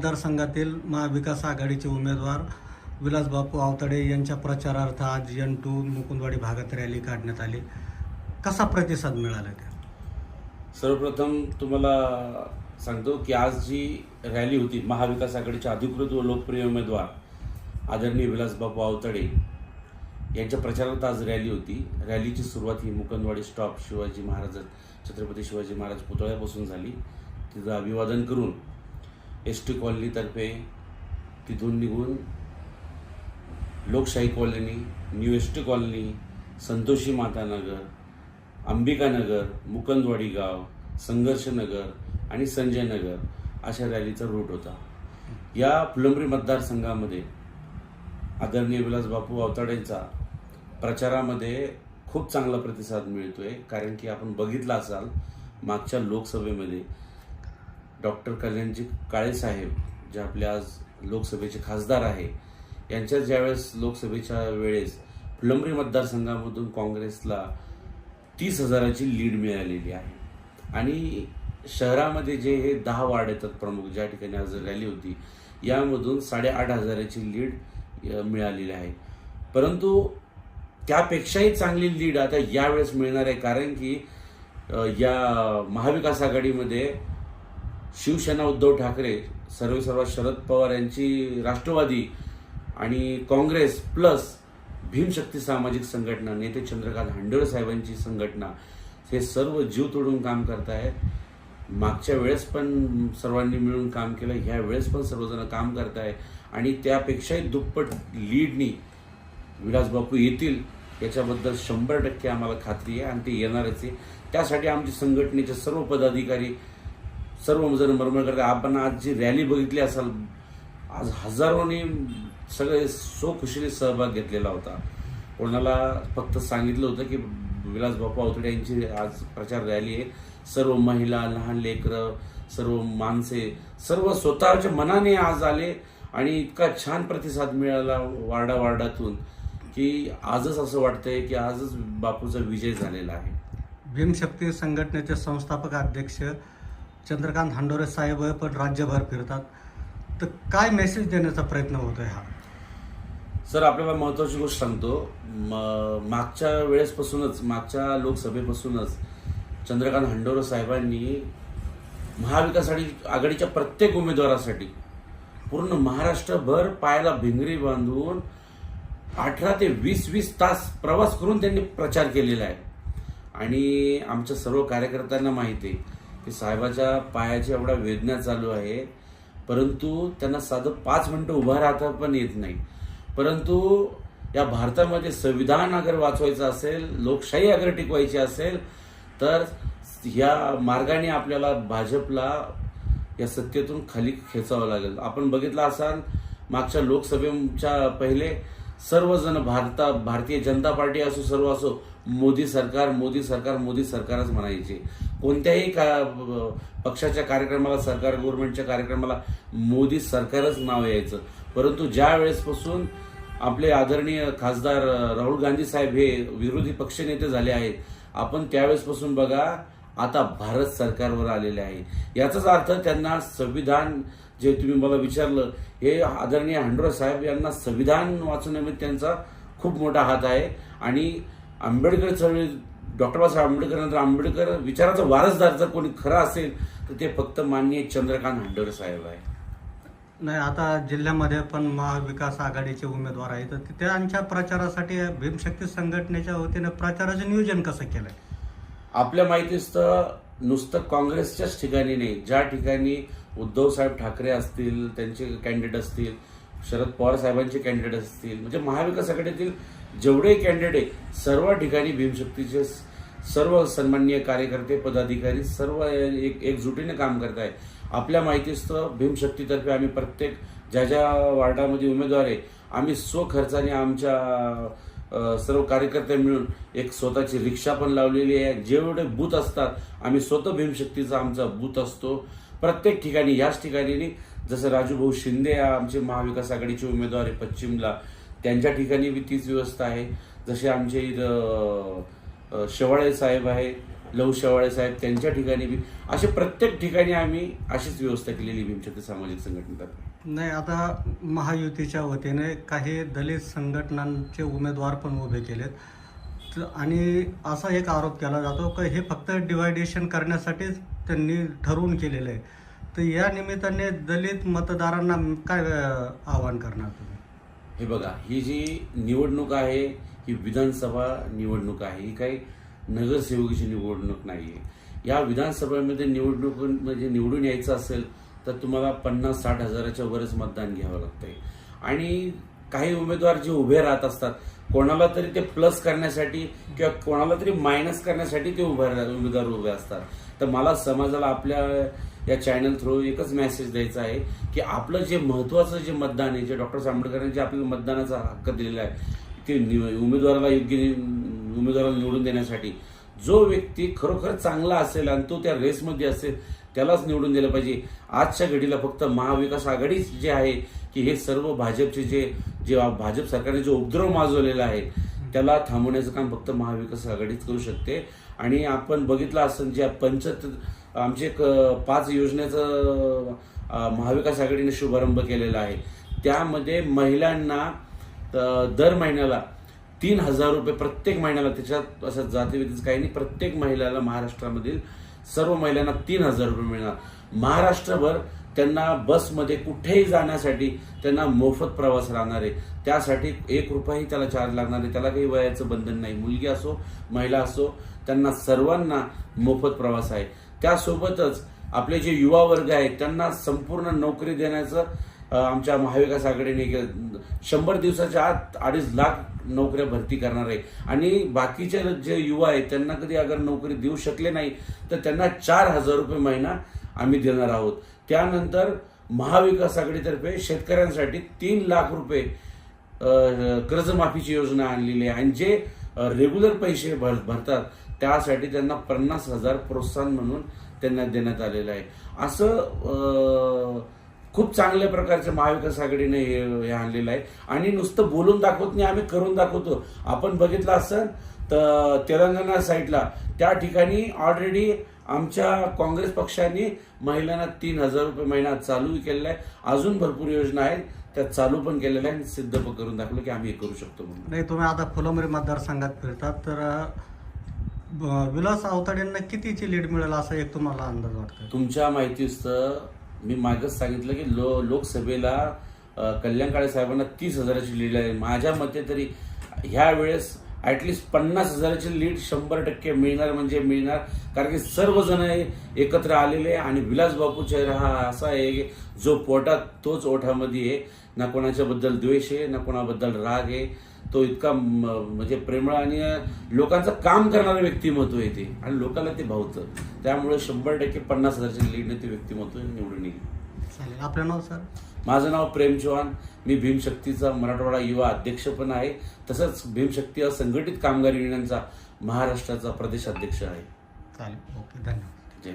मतदारसंघातील महाविकास आघाडीचे उमेदवार विलासबापू आवताडे यांच्या प्रचारार्थ आज एन टू मुकुंदवाडी भागात रॅली काढण्यात आली. कसा प्रतिसाद मिळाला त्या? सर्वप्रथम तुम्हाला सांगतो की आज जी रॅली होती महाविकास आघाडीचे अधिकृत व लोकप्रिय उमेदवार आदरणीय विलासबापू आवताडे यांच्या प्रचारार्थ आज रॅली होती. रॅलीची सुरुवात ही मुकंदवाडी स्टॉप शिवाजी महाराज छत्रपती शिवाजी महाराज पुतळ्यापासून झाली. तिथं अभिवादन करून एस टी कॉलनीतर्फे तिथून निघून Lokshahi colony new S T colony Santoshi Matanagar Ambikanagar Mukundwadi गाव संघर्षनगर आणि संजय नगर अशा रॅलीचा रूट होता. या फुलंब्री मतदारसंघामध्ये आदरणीय विलास बापू अवताडेंचा प्रचारामध्ये खूप चांगला प्रतिसाद मिळतोय कारण की आपण बघितलं असाल मागच्या लोकसभेमध्ये डॉक्टर कल्याणजी काळेसाहेब जे आपल्या आज लोकसभेचे खासदार आहे यांच्या ज्यावेळेस लोकसभेच्या वेळेस फुलंब्री मतदारसंघामधून काँग्रेसला तीस हजाराची लीड मिळालेली आहे. आणि शहरामध्ये जे हे दहा वार्ड येतात प्रमुख ज्या ठिकाणी आज रॅली होती यामधून साडेआठ हजाराची लीड मिळालेली आहे. परंतु त्यापेक्षाही चांगली लीड आता यावेळेस मिळणार आहे कारण की या महाविकास आघाडीमध्ये शिवसेना उद्धव ठाकरे सर्व सर्व शरद पवार यांची राष्ट्रवादी आणि काँग्रेस प्लस भीमशक्ती सामाजिक संघटना नेते चंद्रकांत हांडोळे साहेबांची संघटना हे सर्व जीव तोडून काम करत आहेत मागच्या वेळेस पण सर्वांनी मिळून काम केलं ह्या वेळेस पण सर्वजण काम करत आहे आणि त्यापेक्षाही दुप्पट लीडनी विलासबापू येतील याच्याबद्दल शंभर टक्के आम्हाला खात्री आहे आणि ते येणारच आहे. त्यासाठी आमची संघटनेचे सर्व पदाधिकारी सर्व जण मरमळ करतात. आपण आज जी रॅली बघितली असाल आज हजारोनी सगळे सो खुशीने सहभाग घेतलेला होता. कोणाला फक्त सांगितलं होतं की विलास बाप्पा अवतडे यांची आज प्रचार रॅली आहे. सर्व महिला लहान लेकरं सर्व माणसे सर्व स्वतःच्या मनाने आज आले आणि इतका छान प्रतिसाद मिळाला वार्डा वार्डातून की आजच असं वाटतंय की आजच बापूचा विजय झालेला आहे. भीमशक्ती संघटनेचे संस्थापक अध्यक्ष चंद्रकांत हांडोरे साहेब पण राज्यभर फिरतात. तर काय मेसेज देण्याचा प्रयत्न होतोय हा? सर आपल्याला महत्वाची गोष्ट सांगतो. मागच्या वेळेसपासूनच मागच्या लोकसभेपासूनच चंद्रकांत हंडोरे साहेबांनी महाविकास आणि आघाडीच्या प्रत्येक उमेदवारासाठी पूर्ण महाराष्ट्रभर पायाला भिंगरी बांधून अठरा ते वीस वीस तास प्रवास करून त्यांनी प्रचार केलेला आहे. आणि आमच्या सर्व कार्यकर्त्यांना माहिती आहे की साहेबाच्या पायाची एवढा वेदना चालू आहे. परंतु त्यांना साधं पाच मिनटं उभा राहता पण येत नाही. परंतु या भारतामध्ये संविधान अगर वाचवायचं असेल लोकशाही अगर टिकवायची असेल तर ह्या मार्गाने आपल्याला भाजपला या सत्तेतून खाली खेचावं लागेल. आपण बघितलं असाल मागच्या लोकसभेच्या पहिले सर्वजण भारता भारतीय जनता पार्टी असो सर्व असो मोदी सरकार मोदी सरकार मोदी सरकारच म्हणायचे. कोणत्याही का पक्षाच्या कार्यक्रमाला सरकार गव्हर्नमेंटच्या कार्यक्रमाला मोदी सरकारच नाव यायचं. परंतु ज्या वेळेसपासून आपले आदरणीय खासदार राहुल गांधी साहेब हे विरोधी पक्षनेते झाले आहेत आपण त्यावेळेसपासून बघा आता भारत सरकारवर आलेले आहे. याचाच अर्थ त्यांना संविधान जे तुम्ही मला विचारलं हे आदरणीय हांडोरे साहेब यांना संविधान वाचवण्यामध्ये त्यांचा खूप मोठा हात आहे. आणि आंबेडकर चळवळी डॉक्टर बाबासाहेब आंबेडकर नंतर आंबेडकर विचाराचा वारसदार जर कोणी खरा असेल तर ते फक्त माननीय चंद्रकांत हांडोरे साहेब आहे. नाही आता जिल्ह्यामध्ये पण महाविकास आघाडीचे उमेदवार आहेत. तर त्यांच्या प्रचारासाठी भीमशक्ती संघटनेच्या वतीने प्रचाराचं नियोजन कसं केलंय? आपल्या माहितीस तर नुसतं काँग्रेसच्याच ठिकाणी नाही ज्या ठिकाणी उद्धव साहेब ठाकरे असतील त्यांचे कॅन्डिडेट असतील शरद पवार साहेबांचे कॅन्डिडेट असतील म्हणजे महाविकास आघाडीतील जेवढे कॅन्डिडेट सर्व ठिकाणी भीमशक्तीचे सर्व सन्माननीय कार्यकर्ते पदाधिकारी सर्व एक एकजुटीने काम करत आहे आपल्या माहितीस तर भीमशक्तीतर्फे आम्ही प्रत्येक ज्या ज्या वार्डामध्ये उमेदवार आहे आम्ही स्वखर्चाने आमच्या सर्व कार्यकर्ते मिळून एक स्वतःची रिक्षा पण लावलेली आहे. जेवढे बूथ असतात आम्ही स्वतः भीमशक्तीचा आमचा बूथ असतो. प्रत्येक ठिकाणी याच ठिकाणी जसं राजूभाऊ शिंदे आमचे महाविकास आघाडीचे उमेदवार आहे पश्चिमला. त्यांच्या ठिकाणी बी तीच व्यवस्था आहे. जसे आमचे शेवाळे साहेब आहे. लवशेवाळे साहेब त्यांच्या ठिकाणी बी असे प्रत्येक ठिकाणी आम्ही अशीच व्यवस्था केलेली भीमशक्ती सामाजिक संघटनेतर्फे. नाही आता महायुतीच्या वतीने काही दलित संघटनांचे उमेदवार पण उभे केलेत. त- आणि असा एक आरोप केला जातो की हे फक्त डिवायडेशन करण्यासाठीच त्यांनी ठरवून केलेलं आहे. तर या निमित्ताने दलित मतदारांना काय अं, आवाहन करणार तुम्ही? हे बघा ही जी निवडणूक आहे ही विधानसभा निवडणूक आहे ही काही नगरसेवकाची निवडणूक नाही आहे या विधानसभेमध्ये निवडणूक म्हणजे निवडून यायचं असेल तर तुम्हाला पन्नास साठ हजाराच्या वरच मतदान घ्यावं लागतंय. आणि काही उमेदवार जे उभे राहत असतात कोणाला तरी ते प्लस करण्यासाठी किंवा कोणाला तरी मायनस करण्यासाठी ते उभे उमेदवार उभे असतात. तर मला समाजाला आपल्या या चॅनल थ्रू एकच मेसेज द्यायचा आहे की आपलं जे महत्वाचं जे मतदान आहे जे डॉक्टर आंबेडकरांनी जे आपल्याला मतदानाचा हक्क दिलेला आहे की नि- उमेदवाराला योग्य उमेदवाराला निवडून देण्यासाठी. जो व्यक्ती खरोखर चांगला असेल आणि तो त्या रेसमध्ये असेल त्यालाच निवडून दिलं पाहिजे. आजच्या घडीला फक्त महाविकास आघाडीच जे आहे की हे सर्व भाजपचे जे जे भाजप सरकारने जो उपद्रव माजवलेला आहे त्याला थांबवण्याचं काम फक्त महाविकास आघाडीच करू शकते. आणि आपण बघितलं असं ज्या पंचत आमचे एक पाच योजनेचं महाविकास आघाडीने शुभारंभ केलेला आहे. त्यामध्ये महिलांना दर महिन्याला तीन हजार रुपये प्रत्येक महिन्याला त्याच्यात असं जातीविधीच काही नाही. प्रत्येक महिलाला महाराष्ट्रामधील सर्व महिलांना तीन हजार रुपये मिळणार. महाराष्ट्रभर त्यांना बसमध्ये कुठेही जाण्यासाठी त्यांना मोफत प्रवास राहणार आहे. त्यासाठी एक रुपयाही त्याला चार्ज लागणार आहे त्याला काही वयाचं बंधन नाही. मुलगी असो महिला असो त्यांना सर्वांना मोफत प्रवास आहे. त्यासोबतच आपले जे युवा वर्ग आहेत त्यांना संपूर्ण नोकरी देण्याचं आमच्या महाविकास आघाडीने शंभर दिवसाच्या आत अडीच लाख नोकऱ्या भरती करणार आहे. आणि बाकीचे जे युवा आहेत त्यांना कधी अगर नोकरी देऊ शकले नाही तर त्यांना चार हजार रुपये महिना आम्ही देणार आहोत. त्यानंतर महाविकास आघाडीतर्फे शेतकऱ्यांसाठी तीन लाख रुपये कर्जमाफीची योजना आणलेली आहे. आणि जे रेग्युलर पैसे भर भरतात त्यासाठी त्यांना पन्नास हजार प्रोत्साहन म्हणून त्यांना देण्यात आलेलं आहे. असं खूप चांगल्या प्रकारचं महाविकास आघाडीने हे आणलेलं आहे. आणि नुसतं बोलून दाखवत नाही आम्ही करून दाखवतो. आपण बघितलं असेल तर तेलंगणा साईडला त्या ठिकाणी ऑलरेडी आमच्या काँग्रेस पक्षाने महिलांना तीन हजार रुपये महिना चालू केलेला आहे. अजून भरपूर योजना आहेत त्या चालू पण केलेल्या आहेत सिद्ध पण करून दाखवलं की आम्ही हे करू शकतो म्हणून. नाही तुम्ही आता फुलंब्री मतदारसंघात फिरतात तर विलास आवताडेंना कितीची लीड मिळेल असा एक तुम्हाला अंदाज वाटतोय? तुमच्या माहितीस्तव मी मागच सांगितलं की लो लोकसभेला कल्याण काळे साहेबांना तीस हजाराची लीड आहे माझ्या मते तरी ह्या वेळेस ॲटलिस्ट पन्नास हजाराची लीड शंभर टक्के मिळणार म्हणजे मिळणार. कारण की सर्वजण एकत्र आलेले आहे आणि विलास बापू चेहरा हा असा आहे जो पोटात तोच ओठामध्ये आहे. ना कोणाच्याबद्दल द्वेष आहे ना कोणाबद्दल राग आहे. तो इतका म्हणजे प्रेमळ आणि लोकांचं काम करणारं व्यक्तिमत्व आहे ते. आणि लोकांना ते भावतं. त्यामुळे शंभर टक्के पन्नास हजारच्या लीडने ते व्यक्तिमत्व निवडून येईल. चालेल. आपलं नाव सर? माझं नाव प्रेम चव्हाण मी भीमशक्तीचा मराठवाडा युवा अध्यक्ष पण आहे. तसंच भीमशक्ती असंघटित कामगार युनियनचा महाराष्ट्राचा प्रदेशाध्यक्ष आहे. चालेल. ओके धन्यवाद. जय